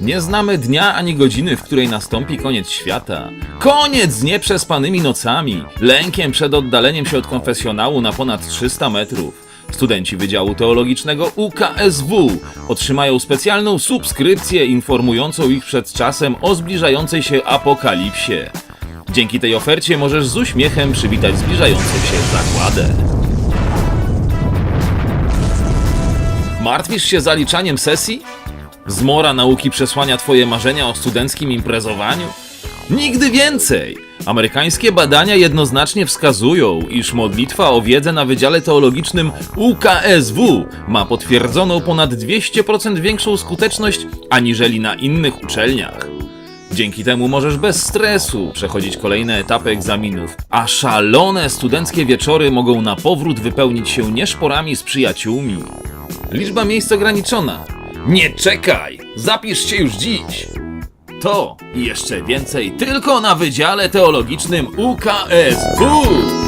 Nie znamy dnia ani godziny, w której nastąpi koniec świata. Koniec z nieprzespanymi nocami, lękiem przed oddaleniem się od konfesjonału na ponad 300 metrów. Studenci Wydziału Teologicznego UKSW otrzymają specjalną subskrypcję informującą ich przed czasem o zbliżającej się apokalipsie. Dzięki tej ofercie możesz z uśmiechem przywitać zbliżającą się zagładę. Martwisz się zaliczaniem sesji? Zmora nauki przesłania twoje marzenia o studenckim imprezowaniu? Nigdy więcej! Amerykańskie badania jednoznacznie wskazują, iż modlitwa o wiedzę na Wydziale Teologicznym UKSW ma potwierdzoną ponad 200% większą skuteczność aniżeli na innych uczelniach. Dzięki temu możesz bez stresu przechodzić kolejne etapy egzaminów, a szalone studenckie wieczory mogą na powrót wypełnić się nieszporami z przyjaciółmi. Liczba miejsc ograniczona. Nie czekaj! Zapisz się już dziś! To i jeszcze więcej tylko na Wydziale Teologicznym UKSW!